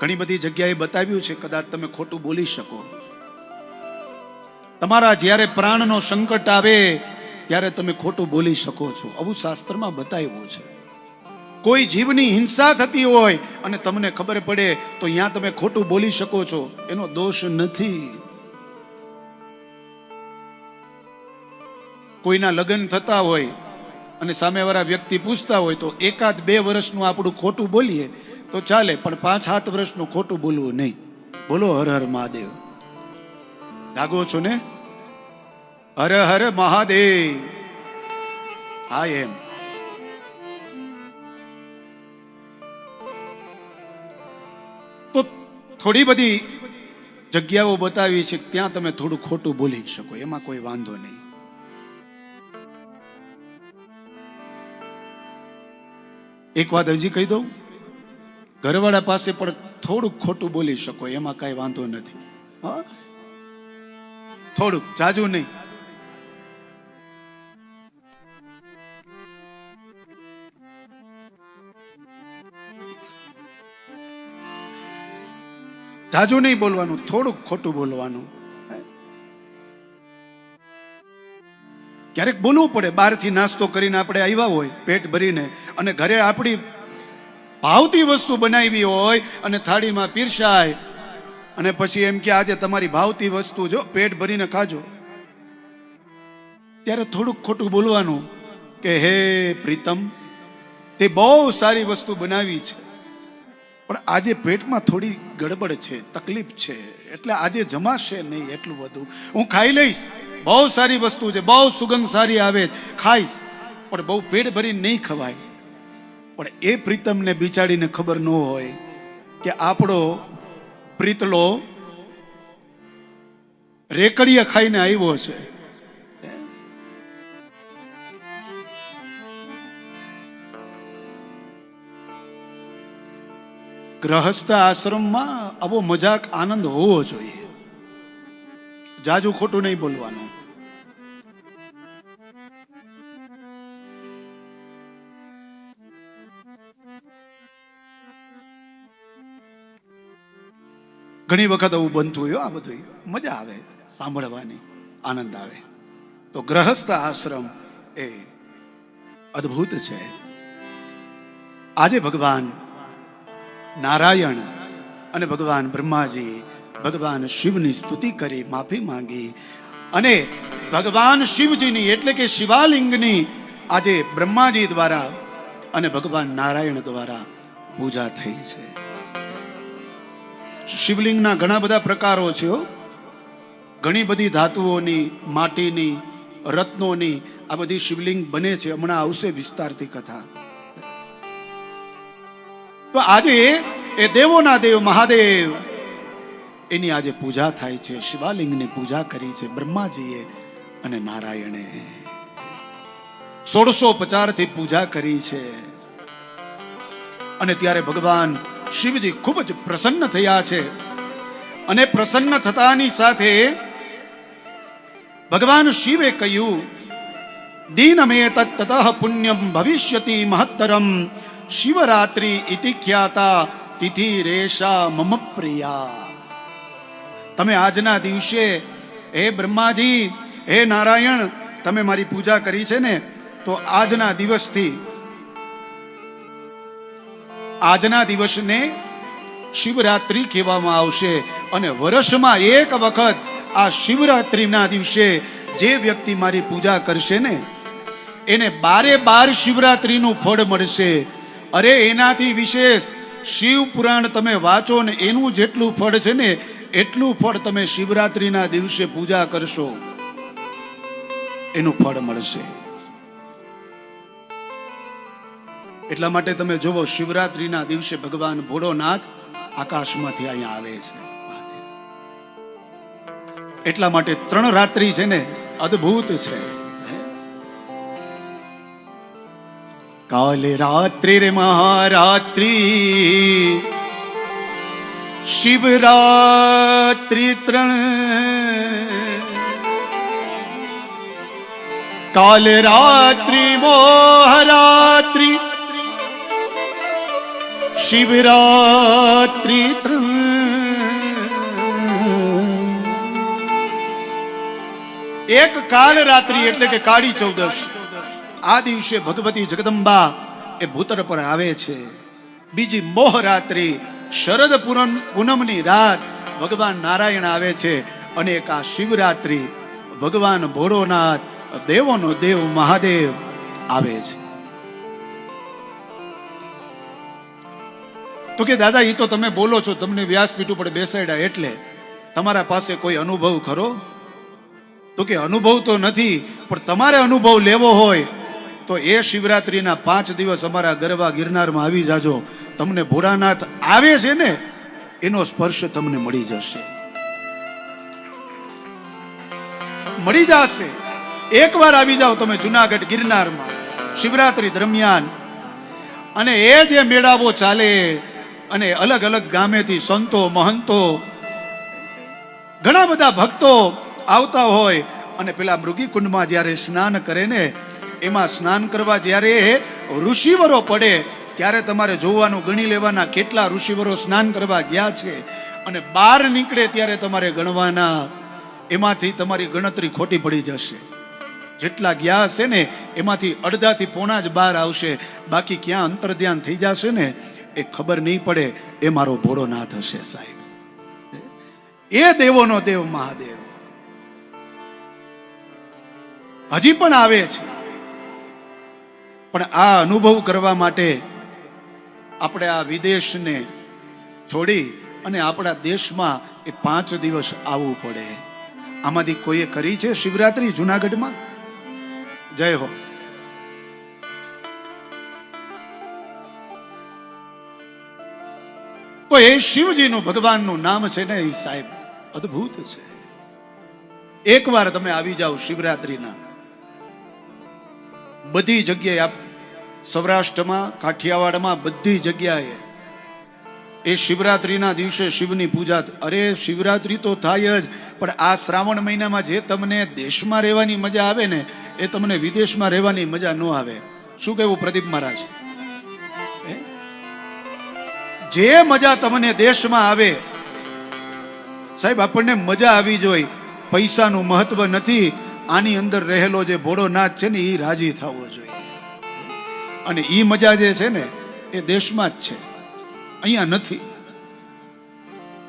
ઘણી બધી જગ્યાએ બતાવ્યું છે, કદાચ તમે ખોટું બોલી શકો. તમારા જ્યારે પ્રાણનો સંકટ આવે, ત્યારે તમે ખોટું બોલી શકો છો. આવું શાસ્ત્રમાં બતાવ્યું છે. કોઈ જીવની હિંસા થતી હોય અને તમને ખબર પડે, તો અહીંયા તમે ખોટું બોલી શકો છો. એનો દોષ નથી. કોઈના લગ્ન થતા હોય અને સામેવાળા વ્યક્તિ પૂછતા હોય, તો એકાદ બે વર્ષનું આપણું ખોટું બોલીએ. તો ચાલે, પણ પાંચ સાત વર્ષનું ખોટું બોલવું નહીં. બોલો, હર હર મહાદેવ. જાગો છો ને? હર હર મહાદેવ. હા એમ. તો થોડી બધી જગ્યાઓ બતાવી છે, ત્યાં તમે થોડું ખોટું બોલી શકો, એમાં કોઈ વાંધો નહીં. એક વાત હજી કહી દઉં. ઘરવાળા પાસે પણ થોડુંક ખોટું બોલી શકો, એમાં કાંઈ વાંધો નથી. થોડુંક, જાજુ નહીં. જાજુ નહીં બોલવાનું, થોડુંક ખોટું બોલવાનું. ક્યારેક બોલવું પડે, બહારથી નાસ્તો કરીને આપણે આવ્યા હોય, પેટ ભરીને, અને ઘરે આપણી ભાવતી વસ્તુ બનાવી હોય અને થાળીમાં પીરસાય. અને પછી એમ કે આજે તમારી ભાવતી વસ્તુ જો પેટ ભરીને ખાજો. ત્યારે થોડુંક ખોટું બોલવાનું કે હે પ્રીતમ, તે બહુ સારી વસ્તુ બનાવી છે. પણ આજે પેટમાં થોડી ગડબડ છે, તકલીફ છે, એટલે આજે જમાશે નહીં એટલું બધું. હું ખાઈ લઈશ. બહુ સારી વસ્તુ છે, બહુ સુગંધ સારી આવે ખાઈશ. પણ બહુ પેટ ભરીને નહીં ખવાય. પણ એ પ્રીતમને બિચારીને ખબર ન હોય કે આપણો પ્રીતલો રેકડીયા ખાઈને આવ્યો છે. ગ્રહસ્થ આશ્રમમાં આવો મજાક આનંદ હોવો જોઈએ. જાજુ ખોટું નહીં બોલવાનું. ઘણી વખત આવું બનતું હોય, આ બધું મજા આવે, સાંભળવાની, આનંદ આવે. તો ગ્રહસ્થ આશ્રમ એ અદ્ભુત છે. આજે ભગવાન નારાયણ અને ભગવાન બ્રહ્માજી ભગવાન શિવની સ્તુતિ કરી, માફી માંગી અને ભગવાન શિવજીની, એટલે કે શિવાલિંગની આજે બ્રહ્માજી દ્વારા અને ભગવાન નારાયણ દ્વારા પૂજા થઈ છે. શિવલિંગના ઘણા બધા પ્રકારો છે ઘણી બધી ધાતુઓની, માટીની, રત્નોની આ બધી શિવલિંગ બને છે. હમણાં આવશે વિસ્તારથી કથા. તો આજે એ દેવોના દેવ મહાદેવ, એની આજે પૂજા થાય છે. શિવાલિંગની પૂજા કરી છે બ્રહ્માજીએ અને નારાયણે. સોળસો થી પૂજા કરી છે. અને ત્યારે ભગવાન શિવજી ખૂબ જ પ્રસન્ન થયા છે. અને પ્રસન્ન થતાની સાથે ભગવાન શિવે કહ્યું દીનમે તત્તઃ પુણ્યમ ભવિષ્યતિ મહત્તરમ શિવરાત્રિ ઇતિ ખ્યાતા તિથિ રેશા મમ પ્રિયા. તમે આજના દિવસે, હે બ્રહ્માજી, હે નારાયણ, તમે મારી પૂજા કરી છે ને, તો આજના દિવસથી આજના દિવસને શિવરાત્રિ કહેવામાં આવશે અને વર્ષમાં એક વખત આ શિવરાત્રિના દિવસે જે વ્યક્તિ મારી પૂજા કરશે ને, એને બારે બાર શિવરાત્રિનું ફળ મળશે. અરે, એનાથી વિશેષ શિવ પુરાણ તમે વાંચો ને, એનું જેટલું ફળ છે ને, એટલું ફળ તમે શિવરાત્રિના દિવસે પૂજા કરશો. એનું ફળ મળશે. એટલા માટે તમે જોવો, શિવરાત્રિના દિવસે ભગવાન ભોળોનાથ આકાશમાંથી અહીંયા આવે છે. એટલા માટે ત્રણ રાત્રિ છે ને, અદ્ભુત છે. કાલે રાત્રિ રે મહારાત્રિ, શિવરાત્રિ ત્રણ. કાલે રાત્રિ મોહરાત્રિ શિવરાત્રિ એક કાળ રાત્રિ એટલે કે કાળી ચૌદશ આ દિવસે ભગવતી જગદંબા એ ભૂતર પર આવે છે બીજી મોહ રાત્રિ શરદ પૂનમ પૂનમની રાત ભગવાન નારાયણ આવે છે અને એક આ શિવરાત્રિ ભગવાન ભોળોનાથ દેવોનો દેવ મહાદેવ આવે છે તો કે, દાદા એ તો તમે બોલો છો, તમને વ્યાસપીઠ ઉપર બેસાડ્યા એટલે તમારા પાસે કોઈ અનુભવ ખરો? તો કે, અનુભવ તો નથી, પણ તમારે અનુભવ લેવો હોય તો એ શિવરાત્રિના પાંચ દિવસ અમારા ગરબા ગિરનારમાં આવી જાજો. તમને ભોળાનાથ આવે છે ને, એનો સ્પર્શ તમને મળી જશે. મળી જશે. એકવાર આવી જાઓ તમે જુનાગઢ ગિરનારમાં, શિવરાત્રી દરમિયાન. અને એ જે મેળાવો ચાલે અને અલગ અલગ ગામેથી સંતો, મહંતો, ઘણા બધા ભક્તો આવતા હોય. અને પેલા મૃગી કુંડમાં જ્યારે સ્નાન કરે ને, એમાં સ્નાન કરવા જ્યારે ઋષિવરો પડે, ત્યારે તમારે જોવાનું ગણી લેવાના કેટલા ઋષિવરો સ્નાન કરવા ગયા છે. અને બહાર નીકળે ત્યારે તમારે ગણવાના. એમાંથી તમારી ગણતરી ખોટી પડી જશે. જેટલા ગયા હશે ને, એમાંથી અડધાથી પોણા જ બહાર આવશે. બાકી ક્યાં અંતર ધ્યાન થઈ જશે ને એ ખબર નહીં પડે, એ મારો ભોળોનાથ હશે સાહેબ. એ દેવોનો દેવ મહાદેવ. હજી પણ આવે છે. પણ આ અનુભવ કરવા માટે આપણે આ વિદેશને છોડી અને આપણા દેશમાં એ પાંચ દિવસ આવવું પડે. આમાંથી કોઈએ કરી છે શિવરાત્રી જુનાગઢમાં? જય હો. એ શિવજીનું ભગવાનનું નામ છે ને એ સાહેબ, અદ્ભુત છે. એકવાર તમે આવી જાઓ શિવરાત્રીના. બધી જગ્યાએ આપ સૌરાષ્ટ્રમાં, કાઠિયાવાડમાં બધી જગ્યાએ એ શિવરાત્રીના દિવસે શિવની પૂજા અરે શિવરાત્રી તો થાય જ, પણ આ શ્રાવણ મહિનામાં જે તમને દેશમાં રહેવાની મજા આવે ને, એ તમને વિદેશમાં રહેવાની મજા ન આવે. શું કહેવું પ્રદીપ મહારાજ? જે મજા તમને દેશમાં આવે, સાહેબ, આપણને મજા આવી જોઈ. પૈસાનું મહત્વ નથી, આની અંદર રહેલો જે ભોળોનાથ છે ને એ રાજી થવો જોઈએ. અને એ મજા જે છે ને, એ દેશમાં જ છે. અહીંયા નથી.